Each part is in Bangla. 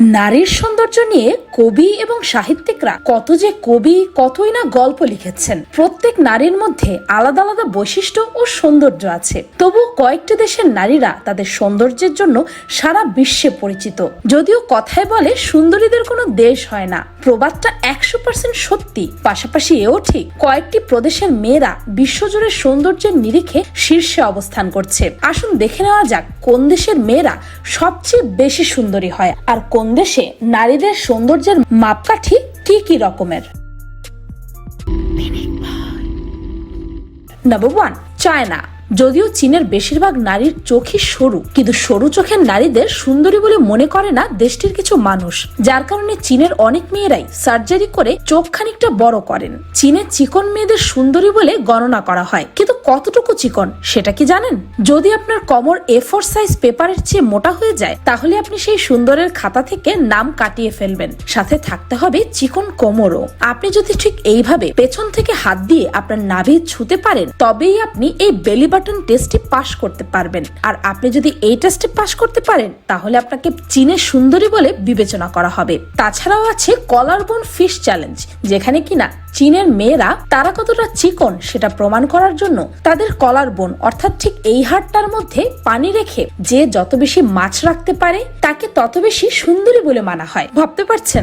নারীর সৌন্দর্য নিয়ে কবি এবং সাহিত্যিকরা কত যে কবি, কতই না গল্প লিখেছেন। প্রত্যেক নারীর মধ্যে আলাদা আলাদা বৈশিষ্ট্য ও সৌন্দর্য আছে। তবু কয়েকটি দেশের নারীরা তাদের সৌন্দর্যের জন্য সারা বিশ্বে পরিচিত। যদিও কথায় বলে সুন্দরীদের কোনো দেশ হয় না। প্রবাদটা একশো পার্সেন্ট সত্যি। পাশাপাশি এও ঠিক কয়েকটি প্রদেশের মেয়েরা বিশ্বজুড়ে সৌন্দর্যের নিরিখে শীর্ষে অবস্থান করছে। আসুন দেখে নেওয়া যাক কোন দেশের মেয়েরা সবচেয়ে বেশি সুন্দরী হয় আর কোন দেশে নারীদের সৌন্দর্যের মাপকাঠি কি কি রকমের? নাম্বার ওয়ান চায়না যদিও চীনের বেশিরভাগ নারীর চোখই সরু, কিন্তু সরু চোখের নারীদের সুন্দরী বলে মনে করে না দেশটির কিছু মানুষ, যার কারণে চীনের অনেক মেয়েরাই সার্জারি করে চোখ খানিকটা বড় করেন। চীনের চিকন মেয়েদের সুন্দরী বলে গণনা করা হয়, কিন্তু কতটুকু চিকন সেটা কি জানেন? যদি আপনার কমর এ ফোর সাইজ পেপারের চেয়ে মোটা হয়ে যায়, তাহলে আপনি সেই সুন্দরের খাতা থেকে নাম কাটিয়ে ফেলবেন, সাথে থাকতে হবে চিকন কোমরও। আপনি যদি ঠিক এইভাবে পেছন থেকে হাত দিয়ে আপনার নাভি ছুতে পারেন, তবেই আপনি এই বেলি বাটন টেস্টটি পাশ করতে পারবেন। আর আপনি যদি এই টেস্টে পাশ করতে পারেন, তাহলে আপনাকে চীনের সুন্দরী বলে বিবেচনা করা হবে। তাছাড়াও আছে কলার বোন ফিশ চ্যালেঞ্জ, যেখানে কিনা চীনের মেয়েরা তারা কতটা চিকন সেটা প্রমাণ করার জন্য তাদের কলার বোন অর্থাৎ ঠিক এই হাড়টার মধ্যে পানি রেখে যে যত বেশি মাছ রাখতে পারে, তাকে তত বেশি সুন্দরী বলে মানা হয়। ভাবতে পারছেন?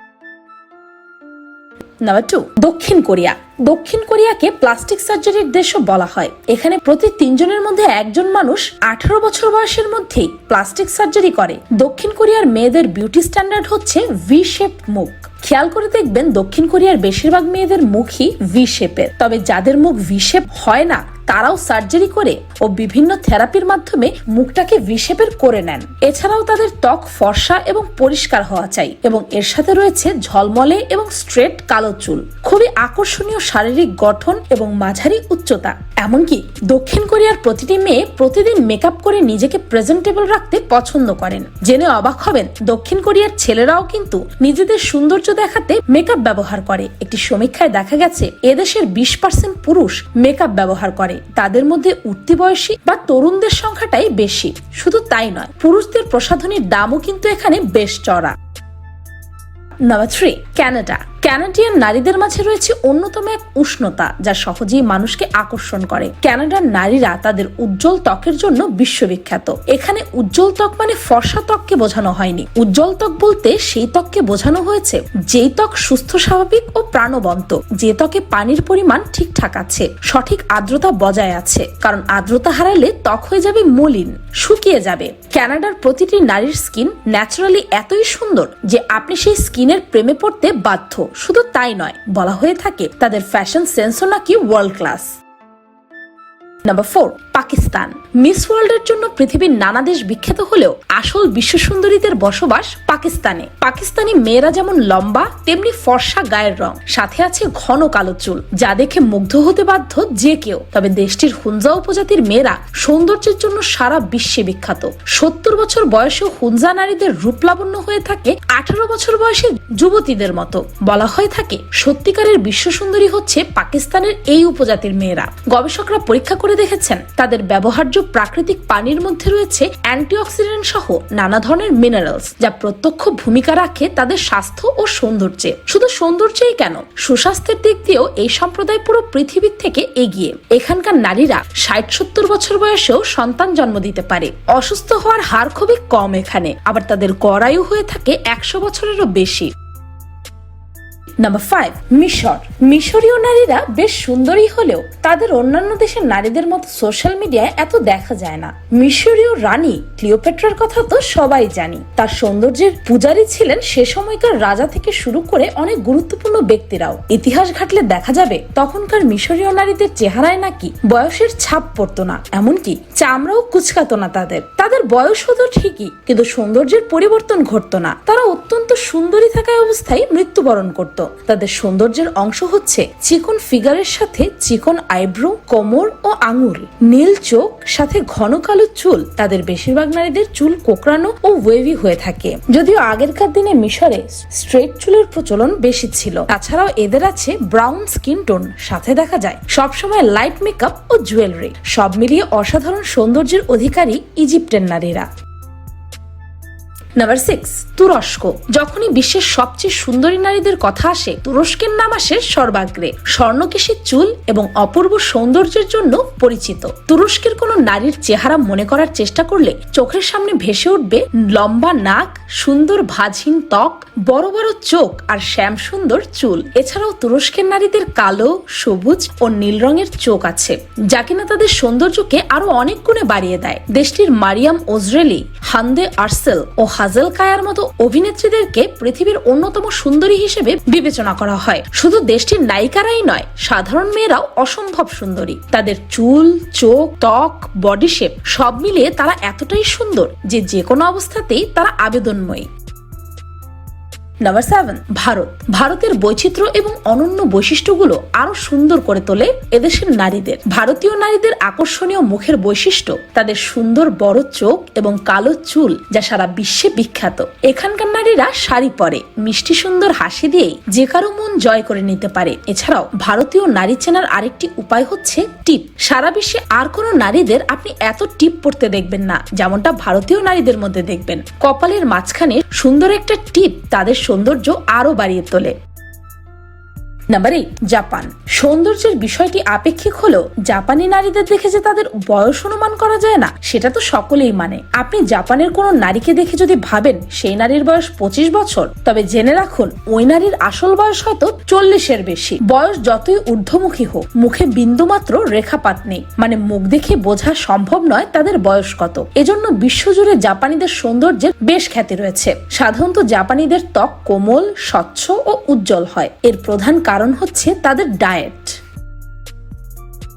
নাম্বার টু দক্ষিণ কোরিয়া। দক্ষিণ কোরিয়াকে প্লাস্টিক সার্জারির দেশও বলা হয়। এখানে প্রতি তিনজনের মধ্যে একজন মানুষ আঠারো বছর বয়সের মধ্যেই প্লাস্টিক সার্জারি করে। দক্ষিণ কোরিয়ার মেয়েদের বিউটি স্ট্যান্ডার্ড হচ্ছে ভি শেপ মুখ। খেয়াল করে দেখবেন দক্ষিণ কোরিয়ার বেশিরভাগ মেয়েদের মুখই ভি শেপের তবে যাদের মুখ ভি শেপ হয় না, তারাও সার্জারি করে ও বিভিন্ন থেরাপির মাধ্যমে মুখটাকে ভিশেপের করে নেন। এছাড়াও তাদের ত্বক ফর্সা এবং পরিষ্কার হওয়া চাই এবং এর সাথে রয়েছে ঝলমলে এবং স্ট্রেট কালো চুল। খুবই আকর্ষণীয় শারীরিক গঠন এবং মাঝারি উচ্চতা। এমনকি দক্ষিণ কোরিয়ার প্রতিটি মেয়ে প্রতিদিন মেকআপ করে নিজেকে প্রেজেন্টেবল রাখতে পছন্দ করেন। জেনে অবাক হবেন, দক্ষিণ কোরিয়ার ছেলেরাও কিন্তু নিজেদের সৌন্দর্য দেখাতে মেকআপ ব্যবহার করে। একটি সমীক্ষায় দেখা গেছে, এদেশের বিশ পার্সেন্ট পুরুষ মেকআপ ব্যবহার করে। তাদের মধ্যে উঠতি বয়সী বা তরুণদের সংখ্যাটাই বেশি। শুধু তাই নয়, পুরুষদের প্রসাধনীর দামও কিন্তু এখানে বেশ চড়া। নাম্বার থ্রি ক্যানাডা ক্যানাডিয়ান নারীদের মাঝে রয়েছে অন্যতম এক উষ্ণতা, যা সহজেই মানুষকে আকর্ষণ করে। ক্যানাডার নারীরা তাদের উজ্জ্বল ত্বকের জন্য বিশ্ববিখ্যাত। এখানে উজ্জ্বল ত্বক মানে ফর্সা ত্বককে বোঝানো হয়নি। উজ্জ্বল ত্বক বলতে সেই ত্বককে বোঝানো হয়েছে, যেই ত্বক সুস্থ, স্বাভাবিক ও প্রাণবন্ত, যে ত্বকে পানির পরিমাণ ঠিকঠাক আছে, সঠিক আর্দ্রতা বজায় আছে, কারণ আর্দ্রতা হারালে ত্বক হয়ে যাবে মলিন, শুকিয়ে যাবে। ক্যানাডার প্রতিটি নারীর স্কিন ন্যাচারালি এতই সুন্দর যে আপনি সেই স্কিনের প্রেমে পড়তে বাধ্য। শুধু তাই নয় বলা হয়ে থাকে তাদের ফ্যাশন সেন্সও নাকি world class number four Pakistan Miss ওয়ার্ল্ডের জন্য পৃথিবীর নানা দেশ বিখ্যাত হলেও আসল বিশ্ব সুন্দরীদের বসবাস পাকিস্তানে। পাকিস্তানি মেয়েরা যেমন লম্বা, তেমনি ফর্সা গায়ের রং। সাথে আছে ঘন কালো চুল, যা দেখে মুগ্ধ হতে বাধ্য যে কেউ। তবে দেশটির হুঞ্জা উপজাতির মেয়েরা সৌন্দর্যের জন্য সারা বিশ্বে বিখ্যাত। সত্তর বছর বয়সেও হুঞ্জা নারীদের রূপ লাবণ্য হয়ে থাকে আঠারো বছর বয়সে যুবতীদের মতো। বলা হয়ে থাকে, সত্যিকারের বিশ্ব সুন্দরী হচ্ছে পাকিস্তানের এই উপজাতির মেয়েরা। গবেষকরা পরীক্ষা করে দেখেছেন। তাদের ব্যবহার্য প্রাকৃতিক পানির মধ্যে রয়েছে অ্যান্টিঅক্সিডেন্ট সহ নানা ধরনের মিনারেলস যা প্রত্যক্ষ ভূমিকা রাখে তাদের স্বাস্থ্য ও সৌন্দর্যে। শুধু সৌন্দর্যেই কেন, সুস্বাস্থ্যের দিক দিয়েও এই সম্প্রদায় পুরো পৃথিবীর থেকে এগিয়ে। এখানকার নারীরা ষাট সত্তর বছর বয়সেও সন্তান জন্ম দিতে পারে। অসুস্থ হওয়ার হার খুবই কম এখানে। আবার তাদের গড়ায়ু হয়ে থাকে একশো বছরেরও বেশি। নাম্বার ফাইভ মিশর। মিশরীয় নারীরা বেশ সুন্দরী হলেও তাদের অন্যান্য দেশের নারীদের মতো সোশ্যাল মিডিয়ায় এত দেখা যায় না। মিশরীয় রানী ক্লিওপেট্রার কথা তো সবাই জানি। তার সৌন্দর্যের পূজারী ছিলেন সে সময়কার রাজা থেকে শুরু করে অনেক গুরুত্বপূর্ণ ব্যক্তিরাও। ইতিহাস ঘাটলে দেখা যাবে, তখনকার মিশরীয় নারীদের চেহারায় নাকি বয়সের ছাপ পড়তো না। এমনকি চামড়াও কুচকাতো না তাদের। তাদের বয়স হতো ঠিকই, কিন্তু সৌন্দর্যের পরিবর্তন ঘটতো না। তারা সুন্দরী থাকা অবস্থায় মৃত্যুবরণ করত। তাদের সৌন্দর্যের অংশ হচ্ছে চিকন ফিগারের সাথে চিকন আইব্রো, কোমর ও আঙুল। নীল চোখ, সাথে ঘন কালো চুল। তাদের বেশিরভাগ নারীদের চুল কোকড়ানো ও ওয়েভি হয়ে থাকে। যদিও আগেরকার দিনে মিশরে স্ট্রেট চুলের প্রচলন বেশি ছিল। তাছাড়াও এদের আছে ব্রাউন স্কিন টোন। সাথে দেখা যায় সবসময় লাইট মেকআপ ও জুয়েলারি। সব মিলিয়ে অসাধারণ সৌন্দর্যের অধিকারী ইজিপ্টের নারীরা। নাম্বার সিক্স তুরস্ক। যখনই বিশ্বের সবচেয়ে সুন্দরী নারীদের কথা আসে, তুরস্কের নাম আসে সর্বাগ্রে। স্বর্ণকেশী চুল এবং অপূর্ব সৌন্দর্যের জন্য পরিচিত। তুরস্কের কোনো নারীর চেহারা মনে করার চেষ্টা করলে চোখের সামনে ভেসে উঠবে লম্বা নাক, সুন্দর ভাজহীন ত্বক, বড় বড় চোখ আর শ্যাম সুন্দর চুল। এছাড়াও তুরস্কের নারীদের কালো, সবুজ ও নীল রঙের চোখ আছে, যা কিনা তাদের সৌন্দর্যকে আরও অনেক গুণে বাড়িয়ে দেয়। দেশটির মারিয়াম ওজরেলি, হান্দে আর্সেল ও হাজেল কায়ার মতো অভিনেত্রীদেরকে পৃথিবীর অন্যতম সুন্দরী হিসেবে বিবেচনা করা হয়। শুধু দেশটির নায়িকারাই নয়, সাধারণ মেয়েরাও অসম্ভব সুন্দরী। তাদের চুল, চোখ, ত্বক, বডি শেপ সব মিলিয়ে তারা এতটাই সুন্দর যে যে কোনো অবস্থাতেই তারা আবেদনময়ী। নাম্বার সেভেন ভারত ভারতের বৈচিত্র্য এবং অনন্য বৈশিষ্ট্যগুলো আরও সুন্দর করে তোলে এদেশের নারীদের। ভারতীয় নারীদের আকর্ষণীয় মুখের বৈশিষ্ট্য তাদের সুন্দর বড় চোখ এবং কালো চুল যা সারা বিশ্বে বিখ্যাত। এখানকার নারীরা শাড়ি পরে, মিষ্টি সুন্দর হাসি দিয়েই যে কারও মন জয় করে নিতে পারে। এছাড়াও ভারতীয় নারী চেনার আরেকটি উপায় হচ্ছে টিপ। সারা বিশ্বে আর কোনো নারীদের আপনি এত টিপ পড়তে দেখবেন না, যেমনটা ভারতীয় নারীদের মধ্যে দেখবেন। কপালের মাঝখানে সুন্দর একটা টিপ তাদের সৌন্দর্য আরও বাড়িয়ে তোলে। নাম্বার এইট জাপান সৌন্দর্যের বিষয়টি আপেক্ষিক হলেও জাপানি নারীদের দেখে যে তাদের বয়স অনুমান করা যায় না, সেটা তো সকলেই মানে। আপনি জাপানের কোনো নারীকে দেখে যদি ভাবেন সেই নারীর বয়স পঁচিশ বছর, তবে জেনে রাখুন, ওই নারীর আসল বয়স হয়তো চল্লিশের বেশি। বয়স যতই ঊর্ধ্বমুখী হোক, মুখে বিন্দুমাত্র রেখাপাত নেই। মানে মুখ দেখে বোঝা সম্ভব নয় তাদের বয়স কত। এজন্য বিশ্বজুড়ে জাপানিদের সৌন্দর্যের বেশ খ্যাতি রয়েছে। সাধারণত জাপানিদের ত্বক কোমল, স্বচ্ছ ও উজ্জ্বল হয়। এর প্রধান কারণ হচ্ছে তাদের ডায়েট।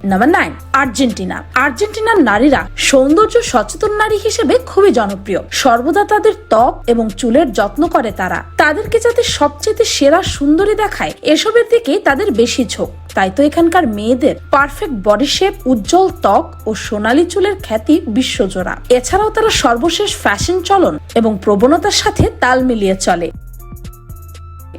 Number nine Argentina. আর্জেন্টিনার নারীরা সৌন্দর্য সচেতন নারী হিসেবে খুবই জনপ্রিয়। সর্বদা তাদের ত্বক এবং চুলের যত্ন করে তারা। তাদেরকে যাতে সবচেয়ে সেরা সুন্দরী দেখায়, এসবের দিকে তাদের বেশি ঝোঁক। তাই তো এখানকার মেয়েদের পারফেক্ট বডি শেপ উজ্জ্বল ত্বক ও সোনালী চুলের খ্যাতি বিশ্বজোড়া। এছাড়াও তারা সর্বশেষ ফ্যাশন চলন এবং প্রবণতার সাথে তাল মিলিয়ে চলে।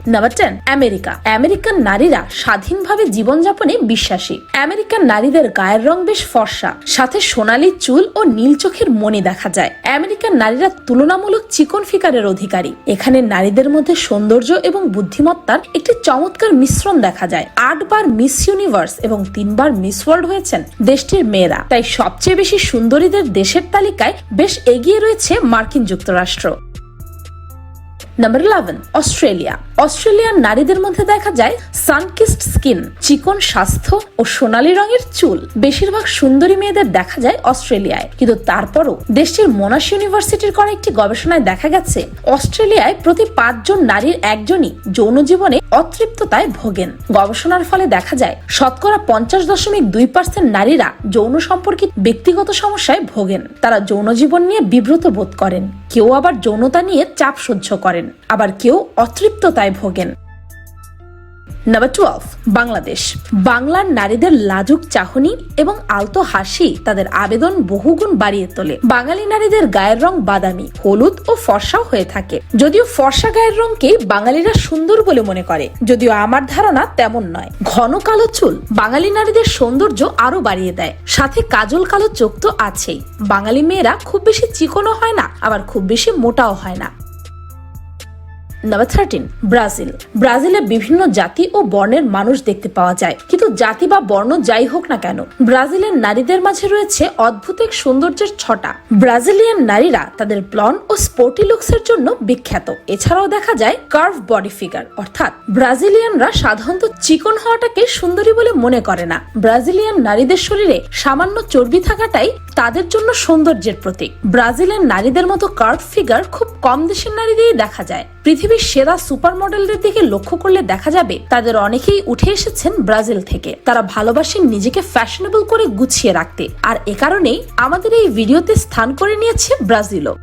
Number ten America. আমেরিকান নারীরা স্বাধীনভাবে জীবনযাপনে বিশ্বাসী। আমেরিকান নারীদের গায়ের রং বেশ ফর্সা, সাথে সোনালি চুল ও নীল চোখের মনে দেখা যায়। আমেরিকান নারীরা তুলনামূলক চিকন ফিকারের অধিকারী। এখানে নারীদের মধ্যে সৌন্দর্য এবং বুদ্ধিমত্তার একটি চমৎকার মিশ্রণ দেখা যায়। আটবার মিস ইউনিভার্স এবং তিনবার মিস ওয়ার্ল্ড হয়েছেন দেশটির মেয়েরা। তাই সবচেয়ে বেশি সুন্দরীদের দেশের তালিকায় বেশ এগিয়ে রয়েছে মার্কিন যুক্তরাষ্ট্র। Number eleven Australia. অস্ট্রেলিয়ার নারীদের মধ্যে দেখা যায় সানকিস্ট স্কিন, চিকন স্বাস্থ্য ও সোনালী রঙের চুল। বেশিরভাগ সুন্দরী মেয়েদের দেখা যায় অস্ট্রেলিয়ায়। কিন্তু তারপরও দেশটির মোনাশ ইউনিভার্সিটির করা একটি গবেষণায় দেখা গেছে, অস্ট্রেলিয়ায় প্রতি পাঁচজন নারীর একজনই যৌন জীবনে অতৃপ্ততায় ভোগেন। গবেষণার ফলে দেখা যায়, শতকরা পঞ্চাশ দশমিক দুই পার্সেন্ট নারীরা যৌন সম্পর্কিত ব্যক্তিগত সমস্যায় ভোগেন। তারা যৌন জীবন নিয়ে বিব্রত বোধ করেন। কেউ আবার যৌনতা নিয়ে চাপ সহ্য করেন। আবার কেউ অতৃপ্ততায় ভোগেন। Number twelve Bangladesh. বাংলার নারীদের লাজুক চাহনি এবং আলতো হাসি তাদের আবেদন বহুগুণ বাড়িয়ে তোলে। বাঙালি নারীদের গায়ের রং বাদামি, হলুদ ও ফর্সাও হয়ে থাকে। যদিও ফর্সা গায়ের রংকে বাঙালিরা সুন্দর বলে মনে করে, যদিও আমার ধারণা তেমন নয়। ঘন কালো চুল বাঙালি নারীদের সৌন্দর্য আরও বাড়িয়ে দেয়। সাথে কাজল কালো চোখ তো আছেই। বাঙালি মেয়েরা খুব বেশি চিকনও হয় না, আবার খুব বেশি মোটাও হয় না। নাম্বার থার্টিন ব্রাজিল ব্রাজিলে বিভিন্ন জাতি ও বর্ণের মানুষ দেখতে পাওয়া যায়। কিন্তু জাতি বা বর্ণ যাই হোক না কেন, ব্রাজিলের নারীদের মাঝে রয়েছে অদ্ভুত এক সৌন্দর্যের ছটা। ব্রাজিলিয়ান নারীরা তাদের ব্লন ও স্পোর্টি লুকসের জন্য বিখ্যাত। এছাড়াও দেখা যায় কার্ভ বডি ফিগার অর্থাৎ ব্রাজিলিয়ানরা সাধারণত চিকন হওয়াটাকে সুন্দরী বলে মনে করে না। ব্রাজিলিয়ান নারীদের শরীরে সামান্য চর্বি থাকাটাই তাদের জন্য সৌন্দর্যের প্রতীক। ব্রাজিলের নারীদের মতো কার্ভ ফিগার খুব কম দেশের নারীদেরই দেখা যায়। পৃথিবীর সেরা সুপার মডেলদের দিকে লক্ষ্য করলে দেখা যাবে তাদের অনেকেই উঠে এসেছেন ব্রাজিল থেকে। তারা ভালোবাসেন নিজেকে ফ্যাশনেবল করে গুছিয়ে রাখতে। আর এ কারণেই আমাদের এই ভিডিওতে স্থান করে নিয়েছে ব্রাজিলও।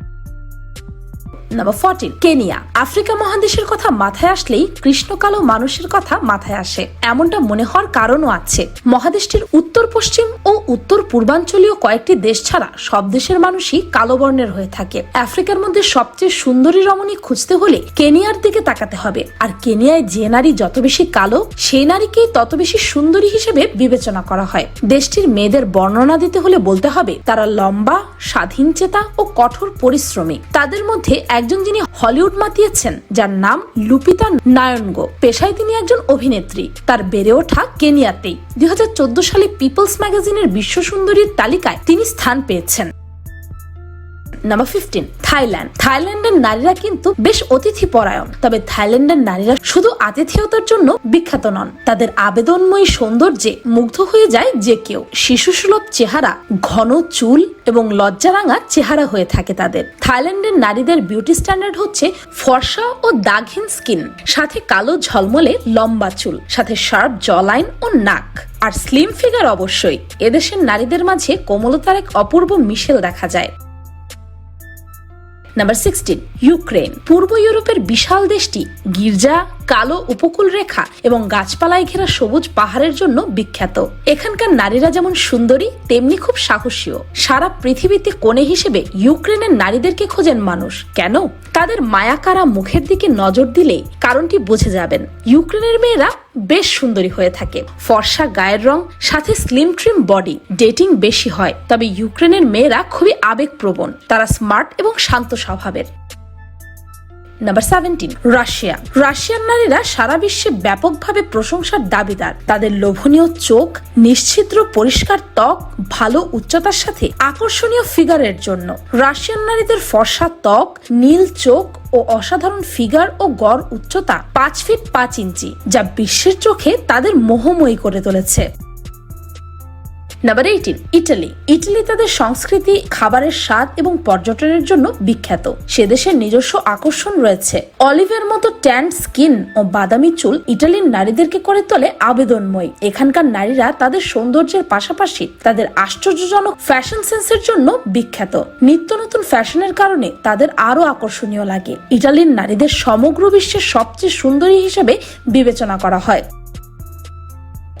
নাম্বার ফোরটিন কেনিয়া আফ্রিকা মহাদেশের কথা মাথায় আসলেই কৃষ্ণকালো মানুষের কথা মাথায় আসে। এমনটা মনে হওয়ার কারণও আছে। মহাদেশটির উত্তর পশ্চিম ও উত্তর পূর্বাঞ্চলীয় কয়েকটি দেশ ছাড়া সব দেশের মানুষই কালো বর্ণের হয়ে থাকে। আফ্রিকার মধ্যে সবচেয়ে সুন্দরী রমণী খুঁজতে হলে কেনিয়ার দিকে তাকাতে হবে। আর কেনিয়ায় যে নারী যত বেশি কালো, সেই নারীকেই তত বেশি সুন্দরী হিসেবে বিবেচনা করা হয়। দেশটির মেয়েদের বর্ণনা দিতে হলে বলতে হবে, তারা লম্বা স্বাধীনচেতা ও কঠোর পরিশ্রমী। তাদের মধ্যে এক একজন যিনি হলিউড মাতিয়েছেন, যার নাম লুপিতা নায়নগো পেশায় তিনি একজন অভিনেত্রী। তার বেড়ে ওঠা কেনিয়াতেই। দুই হাজার চোদ্দ সালে পিপলস ম্যাগাজিনের বিশ্ব সুন্দরীর তালিকায় তিনি স্থান পেয়েছেন। নাম্বার ফিফটিন থাইল্যান্ড থাইল্যান্ডের নারীরা কিন্তু বেশ অতিথি পরায়ণ তবে থাইল্যান্ডের নারীরা শুধু আতিথেয়তার জন্য বিখ্যাত নন। তাদের আবেদনময়ী সৌন্দর্যে মুগ্ধ হয়ে যায় যে কেউ। শিশুসুলভ চেহারা, ঘন চুল এবং লজ্জারাঙা চেহারা হয়ে থাকে তাদের। থাইল্যান্ডের নারীদের বিউটি স্ট্যান্ডার্ড হচ্ছে ফর্সা ও দাগহীন স্কিন সাথে কালো ঝলমলে লম্বা চুল, সাথে শার্প জলাইন ও নাক। আর স্লিম ফিগার অবশ্যই। এদেশের নারীদের মাঝে কোমলতার এক অপূর্ব মিশেল দেখা যায়। নাম্বার সিক্সটিন ইউক্রেন পূর্ব ইউরোপের বিশাল দেশটি গির্জা কালো উপকূল রেখা এবং গাছপালায় ঘেরা সবুজ পাহাড়ের জন্য বিখ্যাত। এখানকার নারীরা যেমন সুন্দরী, তেমনি খুব সাহসীও সারা পৃথিবীতে কোণে হিসেবে ইউক্রেনের নারীদেরকে খোঁজেন মানুষ। কেন? তাদের মায়াকারা মুখের দিকে নজর দিলেই কারণটি বুঝে যাবেন। ইউক্রেনের মেয়েরা বেশ সুন্দরী হয়ে থাকে। ফর্সা গায়ের রং, সাথে স্লিম ট্রিম বডি। ডেটিং বেশি হয়, তবে ইউক্রেনের মেয়েরা খুবই আবেগপ্রবণ। তারা স্মার্ট এবং শান্ত স্বভাবের। নাম্বার সেভেন্টিন রাশিয়া রাশিয়ান নারীরা সারা বিশ্বে ব্যাপকভাবে প্রশংসার দাবিদার। তাদের লোভনীয় চোখ নিশ্চিদ্র পরিষ্কার ত্বক, ভালো উচ্চতার সাথে আকর্ষণীয় ফিগারের জন্য। রাশিয়ান নারীদের ফর্সা ত্বক, নীল চোখ ও অসাধারণ ফিগার ও গড় উচ্চতা পাঁচ ফিট পাঁচ ইঞ্চি, যা বিশ্বের চোখে তাদের মোহময়ী করে তুলেছে। নাম্বার এইটিন ইটালি ইটালি তাদের সংস্কৃতি, খাবারের স্বাদ এবং পর্যটনের জন্য বিখ্যাত। সে দেশের নিজস্ব আকর্ষণ রয়েছে। অলিভের মতো ট্যান্ড স্কিন ও বাদামি চুল ইটালির নারীদেরকে করে তোলে আবেদনময়। এখানকার নারীরা তাদের সৌন্দর্যের পাশাপাশি তাদের আশ্চর্যজনক ফ্যাশন সেন্সের জন্য বিখ্যাত। নিত্য নতুন ফ্যাশনের কারণে তাদের আরও আকর্ষণীয় লাগে। ইটালির নারীদের সমগ্র বিশ্বের সবচেয়ে সুন্দরী হিসেবে বিবেচনা করা হয়।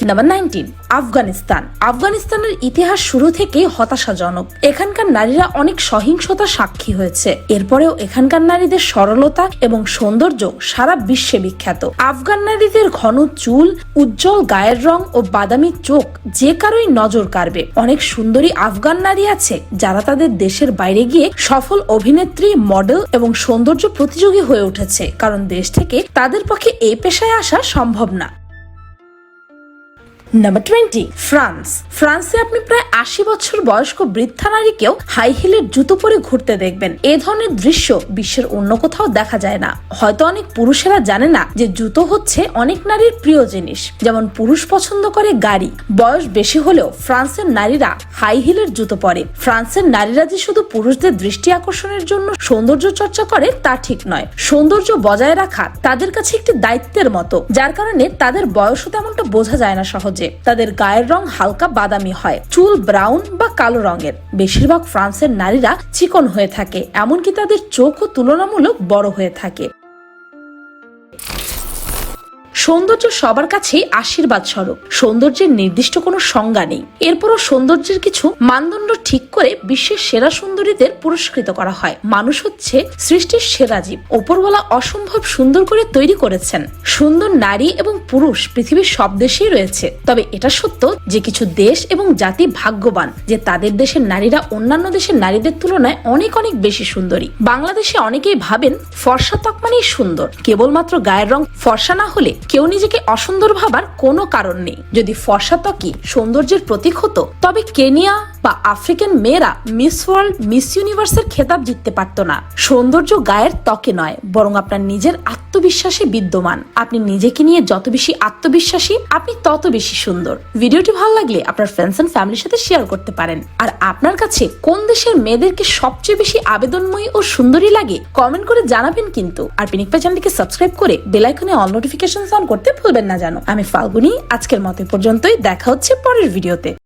Number nineteen Afghanistan. আফগানিস্তানের ইতিহাস শুরু থেকে হতাশাজনক। এখানকার নারীরা অনেক সহিংসতা সাক্ষী হয়েছে। এরপরেও এখানকার নারীদের সরলতা এবং সৌন্দর্য সারা বিশ্বে বিখ্যাত। আফগান নারীদের ঘন চুল, উজ্জ্বল গায়ের রং ও বাদামি চোখ যে কারোই নজর কাড়বে। অনেক সুন্দরী আফগান নারী আছে যারা তাদের দেশের বাইরে গিয়ে সফল অভিনেত্রী, মডেল এবং সৌন্দর্য প্রতিযোগী হয়ে উঠেছে। কারণ দেশ থেকে তাদের পক্ষে এই পেশায় আসা সম্ভব না। নাম্বার টোয়েন্টি ফ্রান্স ফ্রান্সে আপনি প্রায় আশি বছর বয়স্ক বৃদ্ধা নারীকেও হাই হিলের জুতো পরে ঘুরতে দেখবেন। এ ধরনের দৃশ্য বিশ্বের অন্য কোথাও দেখা যায় না। হয়তো অনেক পুরুষেরা জানে না যে জুতো হচ্ছে অনেক নারীর প্রিয় জিনিস। যেমন পুরুষ পছন্দ করে গাড়ি। বয়স বেশি হলেও ফ্রান্সের নারীরা হাই হিলের জুতো পরে। ফ্রান্সের নারীরা যে শুধু পুরুষদের দৃষ্টি আকর্ষণের জন্য সৌন্দর্য চর্চা করে, তা ঠিক নয়। সৌন্দর্য বজায় রাখা তাদের কাছে একটি দায়িত্বের মতো। যার কারণে তাদের বয়সও তেমনটা বোঝা যায় না সহজে। তাদের গায়ের রং হালকা বাদামি হয়, চুল ব্রাউন বা কালো রঙের। বেশিরভাগ ফ্রান্সের নারীরা চিকন হয়ে থাকে, এমনকি তাদের চোখও তুলনামূলক বড় হয়ে থাকে। সৌন্দর্য সবার কাছেই আশীর্বাদ স্বরূপ সৌন্দর্যের নির্দিষ্ট কোনো সংজ্ঞা নেই। এরপরও সৌন্দর্যের কিছু মানদণ্ড ঠিক করে বিশ্বের সেরা সুন্দরীদের পুরস্কৃত করা হয়। মানুষ হচ্ছে সৃষ্টির সেরা জীব। ওপরওয়ালা অসম্ভব সুন্দর করে তৈরি করেছেন। সুন্দর নারী এবং পুরুষ পৃথিবীর সব দেশেই রয়েছে। তবে এটা সত্য যে কিছু দেশ এবং জাতি ভাগ্যবান, যে তাদের দেশের নারীরা অন্যান্য দেশের নারীদের তুলনায় অনেক অনেক বেশি সুন্দরী। বাংলাদেশে অনেকেই ভাবেন ফর্সা ত্বক মানেই সুন্দর। কেবলমাত্র গায়ের রং ফর্সা না হলে কেউ নিজেকে অসুন্দর ভাবার কোনো কারণ নেই। যদি ফর্সা ত্বকই সৌন্দর্যের প্রতীক হতো, তবে কেনিয়া বা আফ্রিকান মেয়েরা মিস ওয়ার্ল্ড, মিস ইউনিভার্সের খেতাব জিততে পারত না। সৌন্দর্য গায়ের ত্বকে নয়, বরং আপনার নিজের আত্মবিশ্বাসে বিদ্যমান। আপনি নিজেকে নিয়ে যত বেশি আত্মবিশ্বাসী, আপনি তত বেশি সুন্দর। ভিডিওটি ভালো লাগলে আপনার ফ্রেন্ডস এন্ড ফ্যামিলির সাথে শেয়ার করতে পারেন। আর আপনার কাছে কোন দেশের মেয়েদেরকে সবচেয়ে বেশি আবেদনময়ী ও সুন্দরী লাগে কমেন্ট করে জানাবেন কিন্তু। আর পিনিকপা চ্যানেলটিকে সাবস্ক্রাইব করে বেলাইকনে অল নোটিফিকেশন অন করতে ভুলবেন না জানো আমি ফাল্গুনি, আজকের মতো পর্যন্তই, দেখা হচ্ছে পরের ভিডিওতে